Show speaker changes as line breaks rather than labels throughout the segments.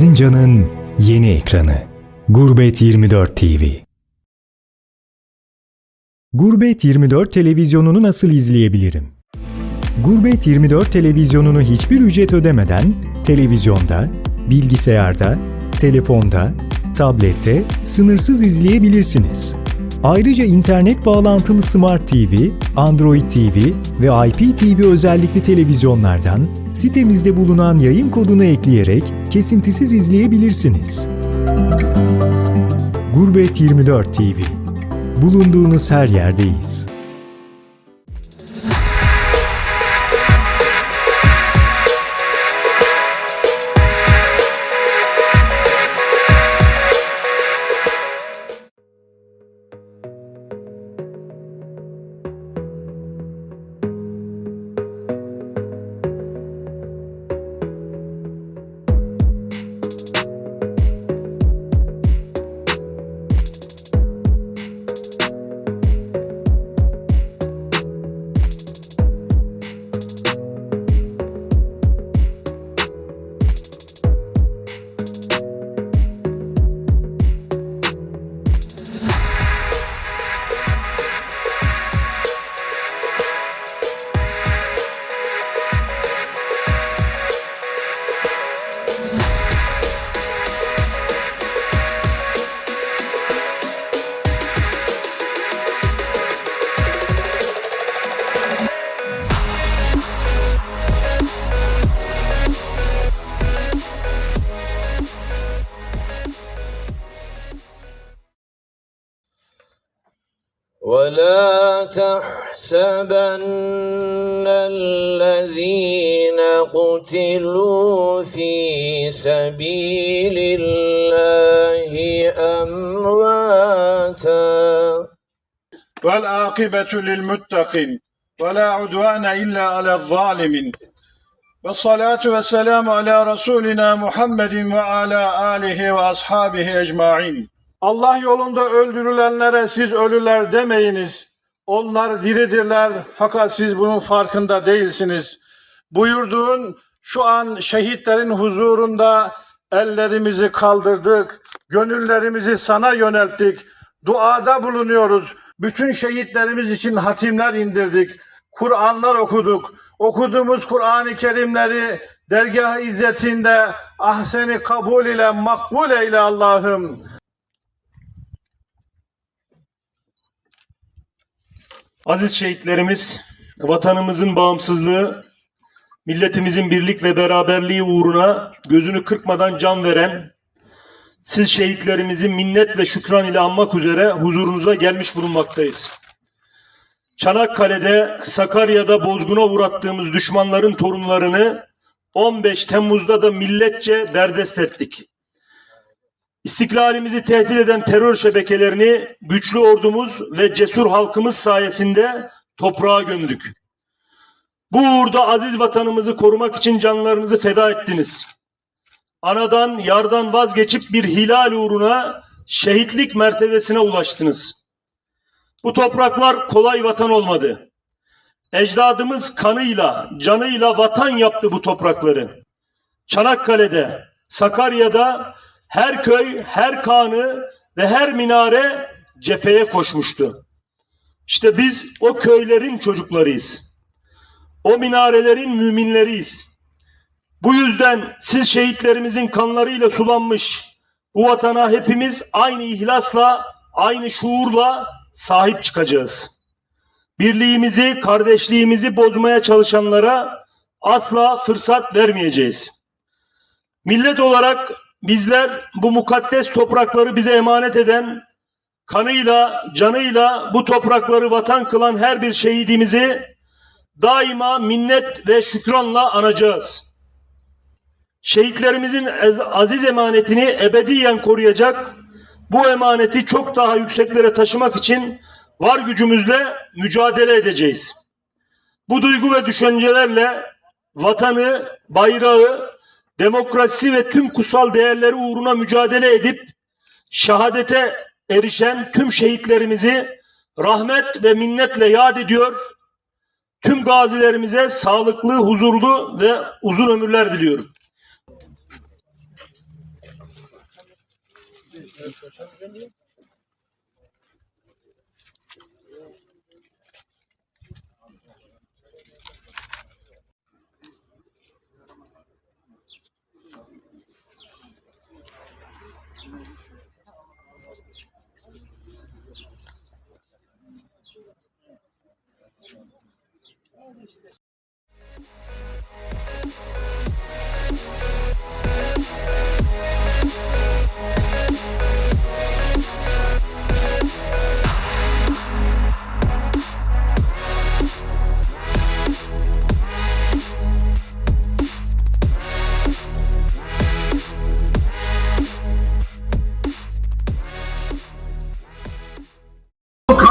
Erzincan'ın yeni ekranı. Gurbet 24 TV. Gurbet 24 televizyonunu nasıl izleyebilirim? Gurbet 24 televizyonunu hiçbir ücret ödemeden televizyonda, bilgisayarda, telefonda, tablette sınırsız izleyebilirsiniz. Ayrıca internet bağlantılı Smart TV, Android TV ve IPTV özellikli televizyonlardan sitemizde bulunan yayın kodunu ekleyerek kesintisiz izleyebilirsiniz. Gurbet 24 TV. Bulunduğunuz her yerdeyiz.
ولا تحسبن الذين قتلوا في سبيل الله أمواتا.
والعاقبة للمتقين ولا عدوان إلا على الظالمين. والصلاة والسلام على رسولنا محمد وعلى آله وأصحابه أجمعين. Allah yolunda öldürülenlere siz ölüler demeyiniz. Onlar diridirler fakat siz bunun farkında değilsiniz. Buyurduğun şu an şehitlerin huzurunda ellerimizi kaldırdık, gönüllerimizi sana yönelttik, duada bulunuyoruz. Bütün şehitlerimiz için hatimler indirdik, Kur'anlar okuduk. Okuduğumuz Kur'an-ı Kerimleri dergah izzetinde ahseni kabul ile makbul eyle Allah'ım.
Aziz şehitlerimiz, vatanımızın bağımsızlığı, milletimizin birlik ve beraberliği uğruna gözünü kırpmadan can veren, siz şehitlerimizi minnet ve şükran ile anmak üzere huzurunuza gelmiş bulunmaktayız. Çanakkale'de, Sakarya'da bozguna uğrattığımız düşmanların torunlarını 15 Temmuz'da da milletçe derdest ettik. İstiklalimizi tehdit eden terör şebekelerini güçlü ordumuz ve cesur halkımız sayesinde toprağa gömdük. Bu uğurda aziz vatanımızı korumak için canlarınızı feda ettiniz. Anadan, yardan vazgeçip bir hilal uğruna şehitlik mertebesine ulaştınız. Bu topraklar kolay vatan olmadı. Ecdadımız kanıyla, canıyla vatan yaptı bu toprakları. Çanakkale'de, Sakarya'da her köy, her kanı ve her minare cepheye koşmuştu. İşte biz o köylerin çocuklarıyız. O minarelerin müminleriyiz. Bu yüzden siz şehitlerimizin kanlarıyla sulanmış bu vatana hepimiz aynı ihlasla, aynı şuurla sahip çıkacağız. Birliğimizi, kardeşliğimizi bozmaya çalışanlara asla fırsat vermeyeceğiz. Millet olarak Bizler bu mukaddes toprakları bize emanet eden, kanıyla, canıyla bu toprakları vatan kılan her bir şehidimizi daima minnet ve şükranla anacağız. Şehitlerimizin aziz emanetini ebediyen koruyacak, bu emaneti çok daha yükseklere taşımak için var gücümüzle mücadele edeceğiz. Bu duygu ve düşüncelerle vatanı, bayrağı, demokrasi ve tüm kutsal değerleri uğruna mücadele edip şehadete erişen tüm şehitlerimizi rahmet ve minnetle yad ediyor. Tüm gazilerimize sağlıklı, huzurlu ve uzun ömürler diliyorum.
Evet.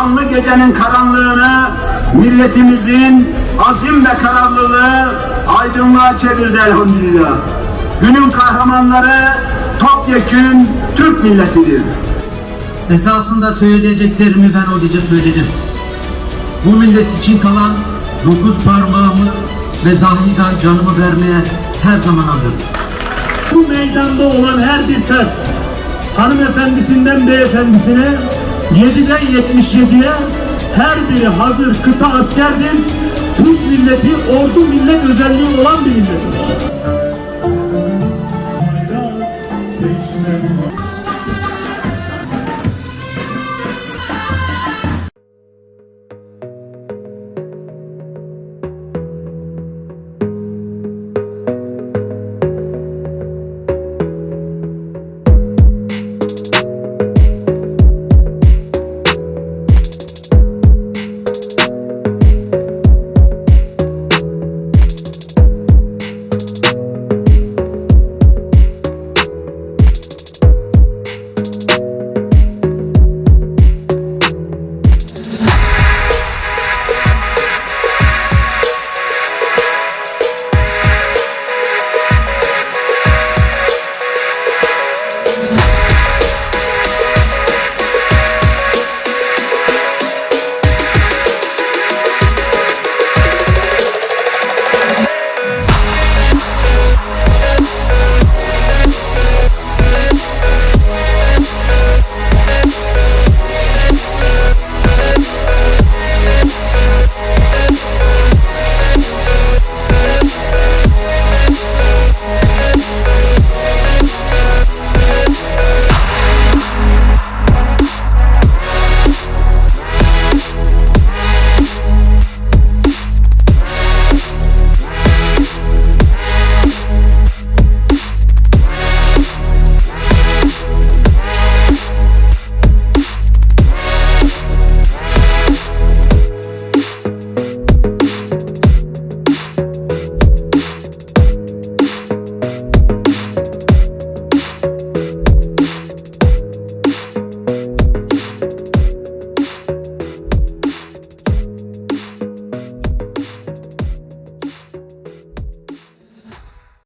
Kanlı gecenin karanlığını milletimizin azim ve kararlılığı aydınlığa çevirdi elhamdülillah. Günün kahramanları topyekün Türk milletidir.
Esasında söyleyeceklerimi ben o gece söyledim. Bu millet için kalan dokuz parmağımı ve dahiden canımı vermeye her zaman hazırım.
Bu meydanda olan her bir fert, hanımefendisinden beyefendisine, 7'den 77'ye her biri hazır kıta askerdir. Türk milleti ordu millet özelliği olan bir millettir.